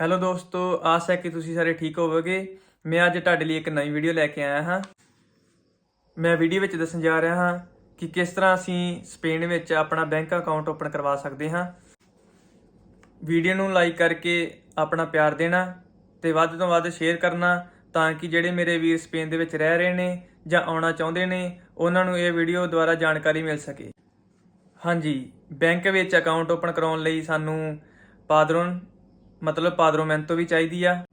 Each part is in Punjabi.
ਹੈਲੋ ਦੋਸਤੋ, ਆਸ ਹੈ ਕਿ ਤੁਸੀਂ ਸਾਰੇ ਠੀਕ ਹੋਵੋਗੇ। ਮੈਂ ਅੱਜ ਤੁਹਾਡੇ ਲਈ ਇੱਕ ਨਵੀਂ ਵੀਡੀਓ ਲੈ ਕੇ ਆਇਆ ਹਾਂ। ਮੈਂ ਵੀਡੀਓ ਵਿੱਚ ਦੱਸਣ ਜਾ ਰਿਹਾ ਹਾਂ ਕਿ ਕਿਸ ਤਰ੍ਹਾਂ ਅਸੀਂ ਸਪੇਨ ਵਿੱਚ ਆਪਣਾ ਬੈਂਕ ਅਕਾਊਂਟ ਓਪਨ ਕਰਵਾ ਸਕਦੇ ਹਾਂ। ਵੀਡੀਓ ਨੂੰ ਲਾਈਕ ਕਰਕੇ ਆਪਣਾ ਪਿਆਰ ਦੇਣਾ ਤੇ ਵੱਧ ਤੋਂ ਵੱਧ ਸ਼ੇਅਰ ਕਰਨਾ ਤਾਂ ਕਿ ਜਿਹੜੇ ਮੇਰੇ ਵੀਰ ਸਪੇਨ ਦੇ ਵਿੱਚ ਰਹਿ ਰਹੇ ਨੇ ਜਾਂ ਆਉਣਾ ਚਾਹੁੰਦੇ ਨੇ, ਉਹਨਾਂ ਨੂੰ ਇਹ ਵੀਡੀਓ ਦੁਆਰਾ ਜਾਣਕਾਰੀ ਮਿਲ ਸਕੇ। ਹਾਂਜੀ, ਬੈਂਕ ਵਿੱਚ ਅਕਾਊਂਟ ਓਪਨ ਕਰਾਉਣ ਲਈ ਸਾਨੂੰ ਪਾਦਰੋਨ ਮਤਲਬ ਪਾਦਰੋਮੈਂਤੋ ਵੀ ਚਾਹੀਦੀ ਆ।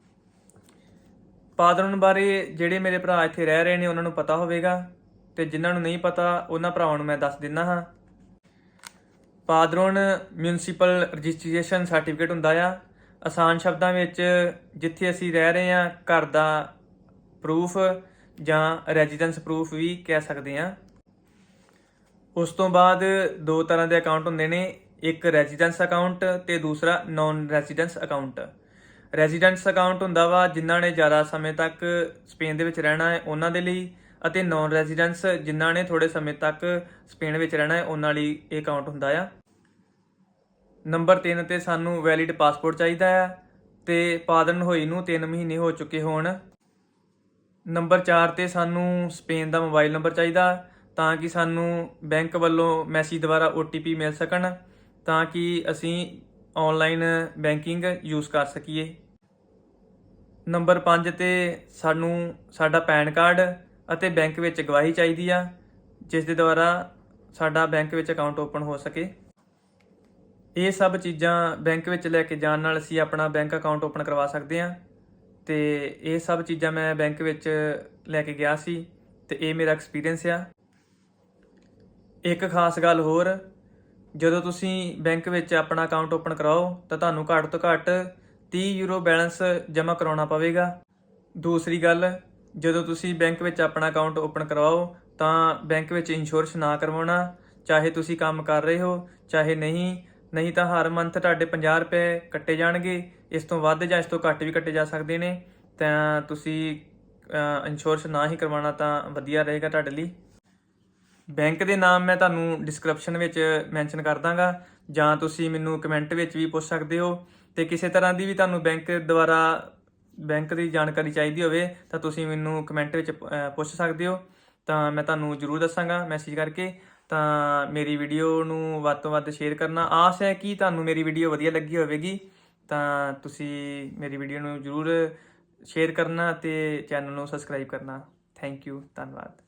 ਪਾਦਰੋਨ ਬਾਰੇ ਜਿਹੜੇ ਮੇਰੇ ਭਰਾ ਇੱਥੇ ਰਹਿ ਰਹੇ ਨੇ, ਉਹਨਾਂ ਨੂੰ ਪਤਾ ਹੋਵੇਗਾ। ਤੇ ਜਿਨ੍ਹਾਂ ਨੂੰ ਨਹੀਂ ਪਤਾ, ਉਹਨਾਂ ਭਰਾਵਾਂ ਨੂੰ ਮੈਂ ਦੱਸ ਦਿੰਦਾ ਹਾਂ। ਪਾਦਰੋਨ ਮਿਊਨਿਸਪਲ ਰਜਿਸਟ੍ਰੇਸ਼ਨ ਸਰਟੀਫਿਕੇਟ ਹੁੰਦਾ ਆ। ਆਸਾਨ ਸ਼ਬਦਾਂ ਵਿੱਚ ਜਿੱਥੇ ਅਸੀਂ ਰਹਿ ਰਹੇ ਹਾਂ, ਘਰ ਦਾ ਪ੍ਰੂਫ ਜਾਂ ਰੈਜ਼ੀਡੈਂਸ ਪ੍ਰੂਫ ਵੀ ਕਹਿ ਸਕਦੇ ਹਾਂ। ਉਸ ਤੋਂ ਬਾਅਦ ਦੋ ਤਰ੍ਹਾਂ ਦੇ ਅਕਾਊਂਟ ਹੁੰਦੇ ਨੇ। ਇੱਕ ਰੈਜ਼ੀਡੈਂਸ ਅਕਾਊਂਟ ਤੇ ਦੂਸਰਾ non residence account residence account ਹੁੰਦਾ ਵਾ ਜਿਨ੍ਹਾਂ ਨੇ ਜ਼ਿਆਦਾ ਸਮੇਂ ਤੱਕ ਸਪੇਨ ਦੇ ਵਿੱਚ ਰਹਿਣਾ ਹੈ ਉਹਨਾਂ ਦੇ ਲਈ ਅਤੇ ਨਾਨ ਰੈਜ਼ੀਡੈਂਸ ਜਿਨ੍ਹਾਂ ਨੇ ਥੋੜੇ ਸਮੇਂ ਤੱਕ ਸਪੇਨ ਵਿੱਚ ਰਹਿਣਾ ਹੈ ਉਹਨਾਂ ਲਈ ਇਹ ਅਕਾਊਂਟ ਹੁੰਦਾ ਆ। ਨੰਬਰ 3 ਤੇ ਸਾਨੂੰ ਵੈਲਿਡ ਪਾਸਪੋਰਟ ਚਾਹੀਦਾ ਹੈ ਤੇ ਪਾਦਨ ਹੋਈ ਨੂੰ 3 ਮਹੀਨੇ ਹੋ ਚੁੱਕੇ ਹੋਣ। ਨੰਬਰ 4 ਤੇ ਸਾਨੂੰ ਸਪੇਨ ਦਾ ਮੋਬਾਈਲ ਨੰਬਰ ਚਾਹੀਦਾ ਤਾਂ ਕਿ ਸਾਨੂੰ ਬੈਂਕ ਵੱਲੋਂ ਮੈਸੇਜ ਦੁਆਰਾ OTP ਮਿਲ ਸਕਣ। ਤਾਂ ਕਿ ਅਸੀਂ ਆਨਲਾਈਨ ਬੈਂਕਿੰਗ ਯੂਜ਼ ਕਰ ਸਕੀਏ। ਨੰਬਰ 5 ਤੇ ਸਾਨੂੰ ਸਾਡਾ ਪੈਨ ਕਾਰਡ ਅਤੇ ਬੈਂਕ ਵਿੱਚ ਗਵਾਹੀ ਚਾਹੀਦੀ ਆ, ਜਿਸ ਦੇ ਦੁਆਰਾ ਸਾਡਾ ਬੈਂਕ ਵਿੱਚ ਅਕਾਊਂਟ ਓਪਨ ਹੋ ਸਕੇ। ਇਹ ਸਭ ਚੀਜ਼ਾਂ ਬੈਂਕ ਵਿੱਚ ਲੈ ਕੇ ਜਾਣ ਨਾਲ ਅਸੀਂ ਆਪਣਾ ਬੈਂਕ ਅਕਾਊਂਟ ਓਪਨ ਕਰਵਾ ਸਕਦੇ ਹਾਂ। ਤੇ ਇਹ ਸਭ ਚੀਜ਼ਾਂ ਮੈਂ ਬੈਂਕ ਵਿੱਚ ਲੈ ਕੇ ਗਿਆ ਸੀ ਤੇ ਇਹ ਮੇਰਾ ਐਕਸਪੀਰੀਅੰਸ ਆ। ਇੱਕ ਖਾਸ ਗੱਲ ਹੋਰ ਜਦੋਂ ਤੁਸੀਂ ਬੈਂਕ ਵਿੱਚ ਆਪਣਾ ਅਕਾਊਂਟ ਓਪਨ ਕਰਾਓ, ਤਾਂ ਤੁਹਾਨੂੰ ਘੱਟ ਤੋਂ ਘੱਟ 30 ਯੂਰੋ ਬੈਲੈਂਸ ਜਮ੍ਹਾਂ ਕਰਾਉਣਾ ਪਵੇਗਾ। ਦੂਸਰੀ ਗੱਲ, ਜਦੋਂ ਤੁਸੀਂ ਬੈਂਕ ਵਿੱਚ ਆਪਣਾ ਅਕਾਊਂਟ ਓਪਨ ਕਰਵਾਓ ਤਾਂ ਬੈਂਕ ਵਿੱਚ ਇੰਸ਼ੋਰੈਂਸ ਨਾ ਕਰਵਾਉਣਾ। ਚਾਹੇ ਤੁਸੀਂ ਕੰਮ ਕਰ ਰਹੇ ਹੋ, ਚਾਹੇ ਨਹੀਂ ਨਹੀਂ ਤਾਂ ਹਰ ਮੰਥ ਤੁਹਾਡੇ 50 ਰੁਪਏ ਕੱਟੇ ਜਾਣਗੇ। ਇਸ ਤੋਂ ਵੱਧ ਜਾਂ ਇਸ ਤੋਂ ਘੱਟ ਵੀ ਕੱਟੇ ਜਾ ਸਕਦੇ ਨੇ। ਤਾਂ ਤੁਸੀਂ ਇੰਸ਼ੋਰੈਂਸ ਨਾ ਹੀ ਕਰਵਾਉਣਾ ਤਾਂ ਵਧੀਆ ਰਹੇਗਾ ਤੁਹਾਡੇ ਲਈ। ਬੈਂਕ ਦੇ ਨਾਮ ਮੈਂ ਤੁਹਾਨੂੰ ਡਿਸਕ੍ਰਿਪਸ਼ਨ ਵਿੱਚ ਮੈਂਸ਼ਨ ਕਰ ਦਾਂਗਾ, ਜਾਂ ਤੁਸੀਂ ਮੈਨੂੰ ਕਮੈਂਟ ਵਿੱਚ ਵੀ ਪੁੱਛ ਸਕਦੇ ਹੋ, ਤੇ ਕਿਸੇ ਤਰ੍ਹਾਂ ਦੀ ਵੀ ਤੁਹਾਨੂੰ ਬੈਂਕ ਦੁਆਰਾ ਬੈਂਕ ਦੀ ਜਾਣਕਾਰੀ ਚਾਹੀਦੀ ਹੋਵੇ, ਤਾਂ ਤੁਸੀਂ ਮੈਨੂੰ ਕਮੈਂਟ ਵਿੱਚ ਪੁੱਛ ਸਕਦੇ ਹੋ। ਤਾਂ ਮੈਂ ਤੁਹਾਨੂੰ ਜ਼ਰੂਰ ਦੱਸਾਂਗਾ ਮੈਸੇਜ ਕਰਕੇ। ਤਾਂ ਮੇਰੀ ਵੀਡੀਓ ਨੂੰ ਵੱਧ ਤੋਂ ਵੱਧ ਸ਼ੇਅਰ ਕਰਨਾ। ਆਸ ਹੈ ਕਿ ਤੁਹਾਨੂੰ ਮੇਰੀ ਵੀਡੀਓ ਵਧੀਆ ਲੱਗੀ ਹੋਵੇਗੀ। ਤਾਂ ਤੁਸੀਂ ਮੇਰੀ ਵੀਡੀਓ ਨੂੰ ਜ਼ਰੂਰ ਸ਼ੇਅਰ ਕਰਨਾ ਤੇ ਚੈਨਲ ਨੂੰ ਸਬਸਕ੍ਰਾਈਬ ਕਰਨਾ। ਥੈਂਕ ਯੂ ਧੰਨਵਾਦ।